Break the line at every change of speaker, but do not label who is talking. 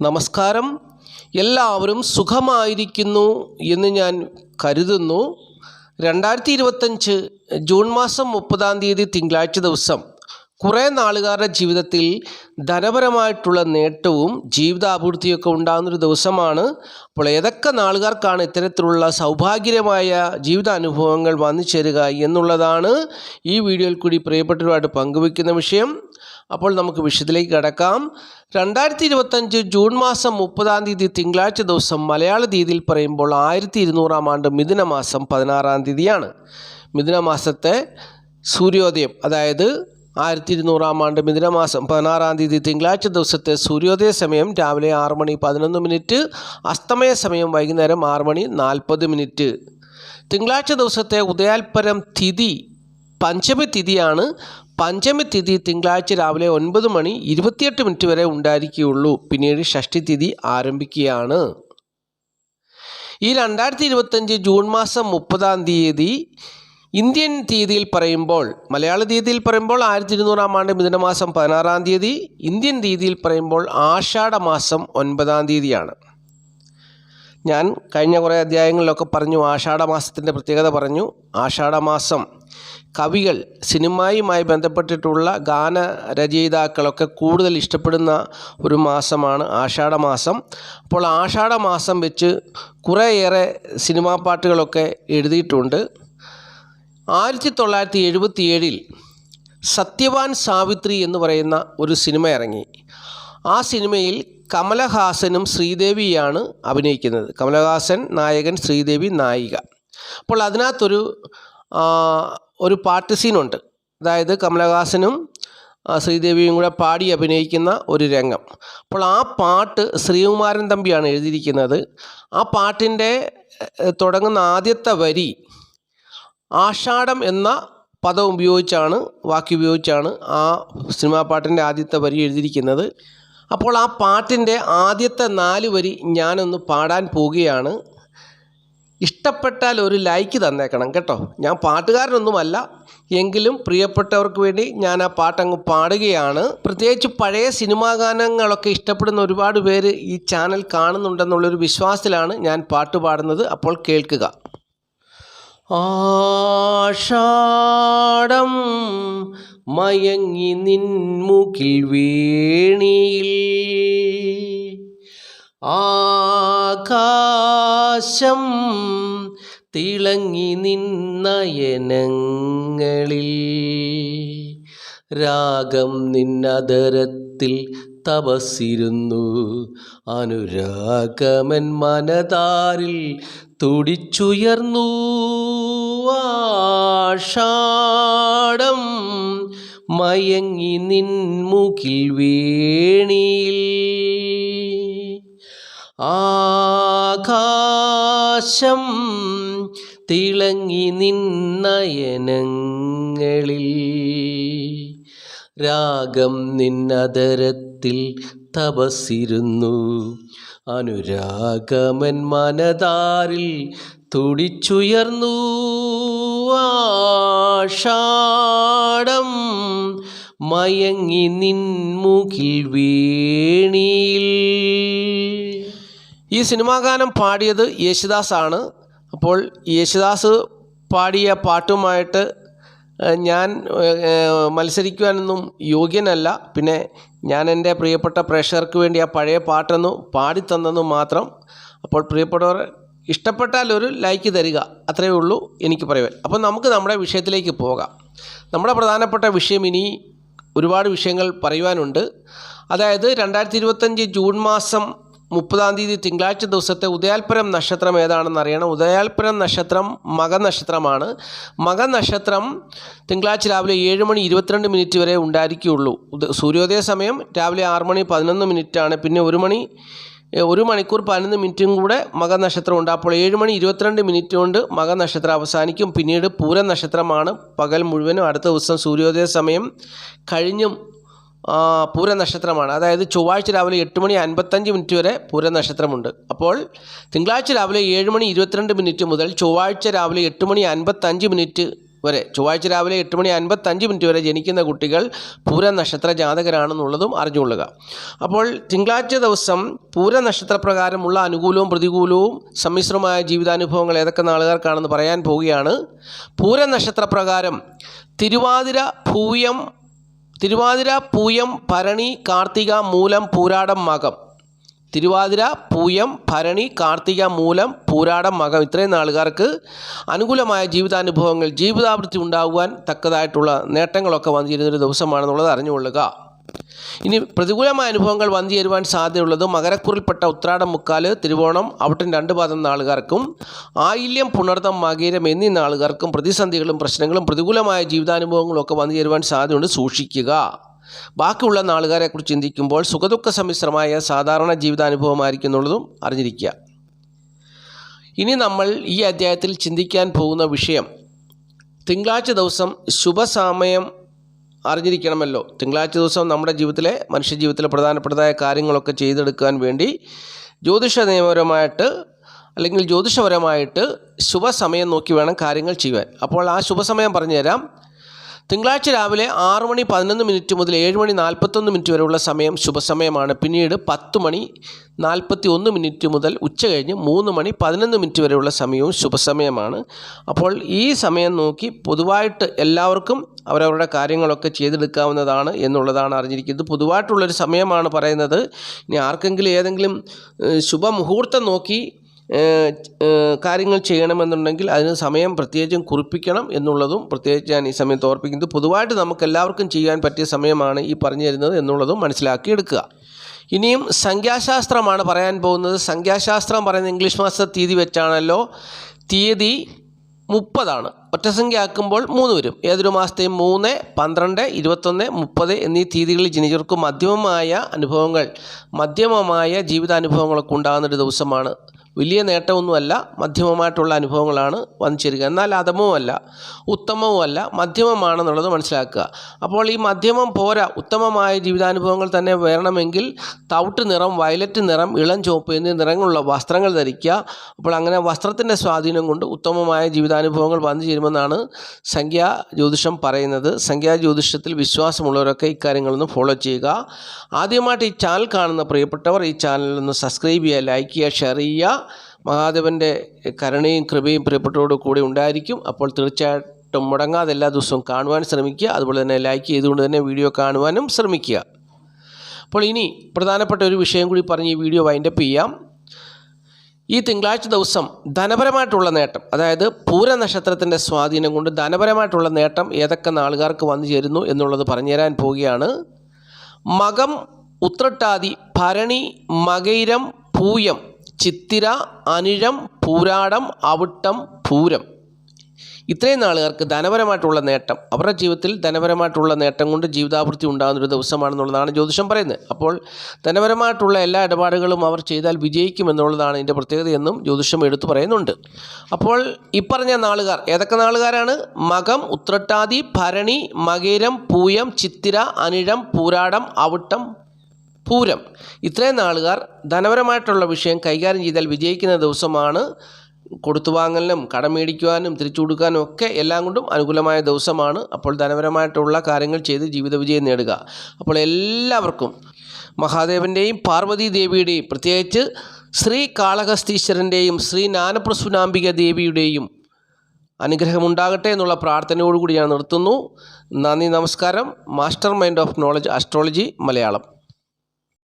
നമസ്കാരം. എല്ലാവരും സുഖമായിരിക്കുന്നു എന്ന് ഞാൻ കരുതുന്നു. രണ്ടായിരത്തി ഇരുപത്തഞ്ച് ജൂൺ മാസം മുപ്പതാം തീയതി തിങ്കളാഴ്ച ദിവസം കുറേ നാളുകാരുടെ ജീവിതത്തിൽ ധനപരമായിട്ടുള്ള നേട്ടവും ജീവിതാഭിവൃദ്ധിയൊക്കെ ഉണ്ടാകുന്നൊരു ദിവസമാണ്. അപ്പോൾ ഏതൊക്കെ നാളുകാർക്കാണ് ഇത്തരത്തിലുള്ള സൗഭാഗ്യമായ ജീവിതാനുഭവങ്ങൾ വന്നു ചേരുക എന്നുള്ളതാണ് ഈ വീഡിയോയിൽ കൂടി പ്രിയപ്പെട്ടവരുമായിട്ട് പങ്കുവയ്ക്കുന്ന വിഷയം. അപ്പോൾ നമുക്ക് വിഷയത്തിലേക്ക് കടക്കാം. രണ്ടായിരത്തി ഇരുപത്തഞ്ച് ജൂൺ മാസം മുപ്പതാം തീയതി തിങ്കളാഴ്ച ദിവസം മലയാള തീയതിയിൽ പറയുമ്പോൾ ആയിരത്തി ഇരുന്നൂറാം ആണ്ട് മിഥുന മാസം പതിനാറാം തീയതിയാണ്. മിഥുന മാസത്തെ സൂര്യോദയം അതായത് ആയിരത്തി ഇരുന്നൂറാം ആണ്ട് മിഥുന മാസം പതിനാറാം തീയതി തിങ്കളാഴ്ച ദിവസത്തെ സൂര്യോദയ സമയം രാവിലെ ആറ് മണി പതിനൊന്ന് മിനിറ്റ് അസ്തമയ സമയം വൈകുന്നേരം ആറ് മണി നാൽപ്പത് മിനിറ്റ്. തിങ്കളാഴ്ച ദിവസത്തെ ഉദയാൽപരം തിഥി പഞ്ചമി തിഥിയാണ് പഞ്ചമി തിഥി തിങ്കളാഴ്ച രാവിലെ ഒൻപത് മണി ഇരുപത്തിയെട്ട് മിനിറ്റ് വരെ ഉണ്ടായിരിക്കുകയുള്ളൂ. പിന്നീട് ഷഷ്ടി തിഥി ആരംഭിക്കുകയാണ്. ഈ രണ്ടായിരത്തി ഇരുപത്തഞ്ച് ജൂൺ മാസം മുപ്പതാം തീയതി ഇന്ത്യൻ തീയതിയിൽ പറയുമ്പോൾ മലയാള തീയതിയിൽ പറയുമ്പോൾ ആയിരത്തി ഇരുന്നൂറാം ആണ്ട് മിഥുനമാസം പതിനാറാം തീയതി ഇന്ത്യൻ തീയതിയിൽ പറയുമ്പോൾ ആഷാഢമാസം ഒൻപതാം തീയതിയാണ്. ഞാൻ കഴിഞ്ഞ കുറേ അധ്യായങ്ങളിലൊക്കെ പറഞ്ഞു ആഷാഢമാസത്തിന്റെ പ്രത്യേകത പറഞ്ഞു. ആഷാഢ മാസം കവികൾ സിനിമയുമായി ബന്ധപ്പെട്ടിട്ടുള്ള ഗാന രചയിതാക്കളൊക്കെ കൂടുതൽ ഇഷ്ടപ്പെടുന്ന ഒരു മാസമാണ് ആഷാഢ മാസം അപ്പോൾ ആഷാഢ മാസം വെച്ച് കുറേയേറെ സിനിമാ പാട്ടുകളൊക്കെ എഴുതിയിട്ടുണ്ട്. ആയിരത്തി തൊള്ളായിരത്തി എഴുപത്തി ഏഴിൽ സത്യവാൻ സാവിത്രി എന്ന് പറയുന്ന ഒരു സിനിമ ഇറങ്ങി. ആ സിനിമയിൽ കമലഹാസനും ശ്രീദേവിയാണ് അഭിനയിക്കുന്നത്. കമലഹാസൻ നായകൻ ശ്രീദേവി നായിക. അപ്പോൾ അതിനകത്തൊരു ഒരു പാട്ട് സീനുണ്ട്. അതായത് കമലഹാസനും ശ്രീദേവിയും കൂടെ പാടി അഭിനയിക്കുന്ന ഒരു രംഗം. അപ്പോൾ ആ പാട്ട് ശ്രീകുമാരൻ തമ്പിയാണ് എഴുതിയിരിക്കുന്നത്. ആ പാട്ടിന്റെ തുടങ്ങുന്ന ആദ്യത്തെ വരി ആഷാഢം എന്ന പദം ഉപയോഗിച്ചാണ് വാക്കി ഉപയോഗിച്ചാണ് ആ സിനിമാ പാട്ടിന്റെ ആദ്യത്തെ വരി എഴുതിയിരിക്കുന്നത്. അപ്പോൾ ആ പാട്ടിന്റെ ആദ്യത്തെ നാല് വരി ഞാനൊന്ന് പാടാൻ പോവുകയാണ്. ഇഷ്ടപ്പെട്ടാൽ ഒരു ലൈക്ക് തന്നേക്കണം കേട്ടോ. ഞാൻ പാട്ടുകാരനൊന്നുമല്ല. എങ്കിലും പ്രിയപ്പെട്ടവർക്ക് വേണ്ടി ഞാൻ ആ പാട്ടങ്ങ് പാടുകയാണ്. പ്രത്യേകിച്ച് പഴയ സിനിമാ ഗാനങ്ങളൊക്കെ ഇഷ്ടപ്പെടുന്ന ഒരുപാട് പേര് ഈ ചാനൽ കാണുന്നുണ്ടെന്നുള്ളൊരു വിശ്വാസത്തിലാണ് ഞാൻ പാട്ട് പാടുന്നത്. അപ്പോൾ കേൾക്കുക. ആഷാടം മയങ്ങി നിൻമുകിൽ വേണിയിൽ. ആകാശം തിളങ്ങി നിന്നയനങ്ങളിൽ രാഗം നിന്നതരത്തിൽ തപസ്സിരുന്നു. അനുരാഗമൻ മനതാരിൽ തുടിച്ചുയർന്നു. ആഷാടം മയങ്ങി നിൻമുകിൽ വേണിയിൽ. ആകാശം തിളങ്ങി നിന്നയനങ്ങളിൽ രാഗം നിന്നതരത്തിൽ തപസ്സിരുന്നു. അനുരാഗമൻ മനതാരിൽ തുടിച്ചുയർന്നു. ആഷാടം മയങ്ങി നിൻമുകിൽ വീണിയിൽ. ഈ സിനിമാഗാനം പാടിയത് യേശുദാസാണ്. അപ്പോൾ യേശുദാസ് പാടിയ പാട്ടുമായിട്ട് ഞാൻ മത്സരിക്കുവാനൊന്നും യോഗ്യനല്ല. പിന്നെ ഞാൻ എന്റെ പ്രിയപ്പെട്ട പ്രേക്ഷകർക്ക് വേണ്ടി ആ പഴയ പാട്ടൊന്ന് പാടിത്തന്നെന്നു മാത്രം അപ്പോൾ പ്രിയപ്പെട്ടവർ ഇഷ്ടപ്പെട്ടാൽ ഒരു ലൈക്ക് തരിക. അത്രയേ ഉള്ളൂ എനിക്ക് പറയുവാൻ അപ്പോൾ നമുക്ക് നമ്മുടെ വിഷയത്തിലേക്ക് പോകാം. നമ്മുടെ പ്രധാനപ്പെട്ട വിഷയം ഇനി ഒരുപാട് വിഷയങ്ങൾ പറയുവാനുണ്ട്. അതായത് രണ്ടായിരത്തി ഇരുപത്തഞ്ച് ജൂൺ മാസം മുപ്പതാം തീയതി തിങ്കളാഴ്ച ദിവസത്തെ ഉദയാൽപരം നക്ഷത്രം ഏതാണെന്ന് അറിയണം. ഉദയാൽപരം നക്ഷത്രം മകനക്ഷത്രമാണ്. മകനക്ഷത്രം തിങ്കളാഴ്ച രാവിലെ ഏഴ് മണി ഇരുപത്തിരണ്ട് മിനിറ്റ് വരെ ഉണ്ടായിരിക്കുകയുള്ളൂ. സൂര്യോദയ സമയം രാവിലെ ആറ് മണി പതിനൊന്ന് മിനിറ്റാണ്. പിന്നെ ഒരു മണി ഒരു മണിക്കൂർ പതിനൊന്ന് മിനിറ്റും കൂടെ മകനക്ഷത്രം ഉണ്ട്. അപ്പോൾ ഏഴ് മണി ഇരുപത്തിരണ്ട് മിനിറ്റ് കൊണ്ട് മകനക്ഷത്രം അവസാനിക്കും. പിന്നീട് പൂര നക്ഷത്രമാണ് പകൽ മുഴുവനും അടുത്ത ദിവസം സൂര്യോദയ സമയം കഴിഞ്ഞും ആ, പൂര നക്ഷത്രമാണ് അതായത് ചൊവ്വാഴ്ച രാവിലെ എട്ട് മണി അൻപത്തഞ്ച് മിനിറ്റ് വരെ പൂരനക്ഷത്രമുണ്ട്. അപ്പോൾ തിങ്കളാഴ്ച രാവിലെ ഏഴ് മണി ഇരുപത്തിരണ്ട് മിനിറ്റ് മുതൽ ചൊവ്വാഴ്ച രാവിലെ എട്ട് മണി അൻപത്തഞ്ച് മിനിറ്റ് വരെ ചൊവ്വാഴ്ച രാവിലെ എട്ട് മണി അൻപത്തഞ്ച് മിനിറ്റ് വരെ ജനിക്കുന്ന കുട്ടികൾ പൂരനക്ഷത്ര ജാതകരാണെന്നുള്ളതും അറിഞ്ഞുകൊള്ളുക. അപ്പോൾ തിങ്കളാഴ്ച ദിവസം പൂര നക്ഷത്രപ്രകാരമുള്ള അനുകൂലവും പ്രതികൂലവും സമ്മിശ്രമായ ജീവിതാനുഭവങ്ങൾ ഏതൊക്കെ നാളുകാർക്കാണെന്ന് പറയാൻ പോവുകയാണ്. പൂര നക്ഷത്രപ്രകാരം തിരുവാതിര പൂയം തിരുവാതിര പൂയം ഭരണി കാർത്തിക മൂലം പൂരാടം മകം. തിരുവാതിര പൂയം ഭരണി കാർത്തിക മൂലം പൂരാടം മകം. ഇത്രയും നാളുകാർക്ക് അനുകൂലമായ ജീവിതാനുഭവങ്ങൾ ജീവിതാവൃത്തി ഉണ്ടാകുവാൻ തക്കതായിട്ടുള്ള നേട്ടങ്ങളൊക്കെ വന്നിരുന്നൊരു ദിവസമാണെന്നുള്ളത് അറിഞ്ഞുകൊള്ളുക. ഇനി പ്രതികൂലമായ അനുഭവങ്ങൾ വന്നു ചേരുവാൻ സാധ്യതയുള്ളത് മകരക്കുറിൽപ്പെട്ട ഉത്രാടം മുക്കാൽ തിരുവോണം അവിട്ടൻ രണ്ട് പാദം നാളുകാർക്കും ആയില്യം പുണർതം മകീരം എന്നീ നാളുകാർക്കും പ്രതിസന്ധികളും പ്രശ്നങ്ങളും പ്രതികൂലമായ ജീവിതാനുഭവങ്ങളും ഒക്കെ വന്നു ചേരുവാൻ സാധ്യതയുണ്ട് സൂക്ഷിക്കുക. ബാക്കിയുള്ള നാളുകാരെക്കുറിച്ച് ചിന്തിക്കുമ്പോൾ സുഖദുഃഖ സമ്മിശ്രമായ സാധാരണ ജീവിതാനുഭവമായിരിക്കും എന്നുള്ളതും അറിഞ്ഞിരിക്കുക. ഇനി നമ്മൾ ഈ അധ്യായത്തിൽ ചിന്തിക്കാൻ പോകുന്ന വിഷയം തിങ്കളാഴ്ച ദിവസം ശുഭസമയം അറിഞ്ഞിരിക്കണമല്ലോ. തിങ്കളാഴ്ച ദിവസം നമ്മുടെ ജീവിതത്തിലെ മനുഷ്യ ജീവിതത്തിലെ പ്രധാനപ്പെട്ടതായ കാര്യങ്ങളൊക്കെ ചെയ്തെടുക്കാൻ വേണ്ടി ജ്യോതിഷ നിയമപരമായിട്ട് അല്ലെങ്കിൽ ജ്യോതിഷപരമായിട്ട് ശുഭസമയം നോക്കി വേണം കാര്യങ്ങൾ ചെയ്യുവാൻ. അപ്പോൾ ആ ശുഭസമയം പറഞ്ഞുതരാം. തിങ്കളാഴ്ച രാവിലെ ആറ് മണി പതിനൊന്ന് മിനിറ്റ് മുതൽ ഏഴ് മണി നാൽപ്പത്തൊന്ന് മിനിറ്റ് വരെയുള്ള സമയം ശുഭസമയമാണ്. പിന്നീട് പത്ത് മണി നാൽപ്പത്തി ഒന്ന് മിനിറ്റ് മുതൽ ഉച്ച കഴിഞ്ഞ് മൂന്ന് മണി പതിനൊന്ന് മിനിറ്റ് വരെയുള്ള സമയവും ശുഭസമയമാണ്. അപ്പോൾ ഈ സമയം നോക്കി പൊതുവായിട്ട് എല്ലാവർക്കും അവരവരുടെ കാര്യങ്ങളൊക്കെ ചെയ്തെടുക്കാവുന്നതാണ് എന്നുള്ളതാണ് അറിഞ്ഞിരിക്കുന്നത്. പൊതുവായിട്ടുള്ളൊരു സമയമാണ് പറയുന്നത്. ഇനി ആർക്കെങ്കിലും ഏതെങ്കിലും ശുഭമുഹൂർത്തം നോക്കി കാര്യങ്ങൾ ചെയ്യണമെന്നുണ്ടെങ്കിൽ അതിന് സമയം പ്രത്യേകിച്ചും കുറിപ്പിക്കണം എന്നുള്ളതും പ്രത്യേകിച്ച് ഞാൻ ഈ സമയത്ത് ഓർപ്പിക്കുന്നത് പൊതുവായിട്ട് നമുക്ക് എല്ലാവർക്കും ചെയ്യാൻ പറ്റിയ സമയമാണ് ഈ പറഞ്ഞു തരുന്നത് എന്നുള്ളതും മനസ്സിലാക്കിയെടുക്കുക. ഇനിയും സംഖ്യാശാസ്ത്രമാണ് പറയാൻ പോകുന്നത്. സംഖ്യാശാസ്ത്രം പറയുന്നത് ഇംഗ്ലീഷ് മാസ തീയതി വെച്ചാണല്ലോ. തീയതി മുപ്പതാണ്. ഒറ്റസംഖ്യ ആക്കുമ്പോൾ മൂന്ന് വരും. ഏതൊരു മാസത്തെയും മൂന്ന് പന്ത്രണ്ട് ഇരുപത്തൊന്ന് മുപ്പത് എന്നീ തീയതികളിൽ ജനിച്ചവർക്ക് മധ്യമമായ അനുഭവങ്ങൾ മധ്യമമായ ജീവിതാനുഭവങ്ങളൊക്കെ ഉണ്ടാകുന്നൊരു ദിവസമാണ് വലിയ നേട്ടമൊന്നുമല്ല മധ്യമമായിട്ടുള്ള അനുഭവങ്ങളാണ് വന്നു ചേരുക എന്നാൽ അധമവുമല്ല ഉത്തമവുമല്ല മധ്യമമാണെന്നുള്ളത് മനസ്സിലാക്കുക. അപ്പോൾ ഈ മധ്യമം പോരാ ഉത്തമമായ ജീവിതാനുഭവങ്ങൾ തന്നെ വേണമെങ്കിൽ തവിട്ട് നിറം വയലറ്റ് നിറം ഇളം ചുവപ്പ് എന്നീ നിറങ്ങളുള്ള വസ്ത്രങ്ങൾ ധരിക്കുക. അപ്പോൾ അങ്ങനെ വസ്ത്രത്തിന്റെ സ്വാധീനം കൊണ്ട് ഉത്തമമായ ജീവിതാനുഭവങ്ങൾ വന്നു ചേരുമെന്നാണ് സംഖ്യാ ജ്യോതിഷം പറയുന്നത്. സംഖ്യാ ജ്യോതിഷത്തിൽ വിശ്വാസമുള്ളവരൊക്കെ ഇക്കാര്യങ്ങളൊന്ന് ഫോളോ ചെയ്യുക. ആദ്യമായിട്ട് ഈ ചാനൽ കാണുന്ന പ്രിയപ്പെട്ടവർ ഈ ചാനൽ ഒന്ന് സബ്സ്ക്രൈബ് ചെയ്യുക ലൈക്ക് ചെയ്യുക ഷെയർ ചെയ്യുക. മഹാദേവന്റെ കരുണയും കൃപയും പ്രിയപ്പെട്ടവരോട് കൂടെ ഉണ്ടായിരിക്കും. അപ്പോൾ തീർച്ചയായിട്ടും മുടങ്ങാതെ എല്ലാ ദിവസവും കാണുവാൻ ശ്രമിക്കുക. അതുപോലെ തന്നെ ലൈക്ക് ചെയ്തുകൊണ്ട് തന്നെ വീഡിയോ കാണുവാനും ശ്രമിക്കുക. അപ്പോൾ ഇനി പ്രധാനപ്പെട്ട ഒരു വിഷയം കൂടി പറഞ്ഞ് ഈ വീഡിയോ വൈൻഡപ്പ് ചെയ്യാം. ഈ തിങ്കളാഴ്ച ദിവസം ധനപരമായിട്ടുള്ള നേട്ടം അതായത് പൂരനക്ഷത്രത്തിന്റെ സ്വാധീനം കൊണ്ട് ധനപരമായിട്ടുള്ള നേട്ടം ഏതൊക്കെ നാളുകാർക്ക് വന്നു ചേരുന്നു എന്നുള്ളത് പറഞ്ഞുതരാൻ പോവുകയാണ്. മകം ഉത്രട്ടാതി ഭരണി മകൈരം പൂയം ചിത്തിര അനിഴം പൂരാടം അവിട്ടം പൂരം. ഇത്രയും നാളുകാർക്ക് ധനപരമായിട്ടുള്ള നേട്ടം. അവരുടെ ജീവിതത്തിൽ ധനപരമായിട്ടുള്ള നേട്ടം കൊണ്ട് ജീവിതാവൃത്തി ഉണ്ടാകുന്ന ഒരു ദിവസമാണെന്നുള്ളതാണ് ജ്യോതിഷം പറയുന്നത്. അപ്പോൾ ധനപരമായിട്ടുള്ള എല്ലാ ഇടപാടുകളും അവർ ചെയ്താൽ വിജയിക്കും വിജയിക്കുമെന്നുള്ളതാണ് ഇതിന്റെ പ്രത്യേകതയെന്നും ജ്യോതിഷം എടുത്തു പറയുന്നുണ്ട്. അപ്പോൾ ഇപ്പറഞ്ഞ പറഞ്ഞ നാളുകാർ ഏതൊക്കെ നാളുകാരാണ്? മകം ഉത്രട്ടാതി ഭരണി മകേരം പൂയം ചിത്തിര അനിഴം പൂരാടം അവിട്ടം പൂരം. ഇത്രയും നാളുകാർ ധനപരമായിട്ടുള്ള വിഷയം കൈകാര്യം ചെയ്താൽ വിജയിക്കുന്ന ദിവസമാണ് കൊടുത്തുവാങ്ങലിനും കടം മേടിക്കുവാനും തിരിച്ചു കൊടുക്കാനും ഒക്കെ എല്ലാം കൊണ്ടും അനുകൂലമായ ദിവസമാണ്. അപ്പോൾ ധനപരമായിട്ടുള്ള കാര്യങ്ങൾ ചെയ്ത് ജീവിത വിജയം നേടുക. അപ്പോൾ എല്ലാവർക്കും മഹാദേവന്റെയും പാർവതി ദേവിയുടെയും പ്രത്യേകിച്ച് ശ്രീ കാളഹസ്തീശ്വരന്റെയും ശ്രീ ജ്ഞാനപ്രസുനാംബിക ദേവിയുടെയും അനുഗ്രഹമുണ്ടാകട്ടെ എന്നുള്ള പ്രാർത്ഥനയോടുകൂടി ഞാൻ നിർത്തുന്നു. നന്ദി നമസ്കാരം. Master mind of knowledge astrology Malayalam.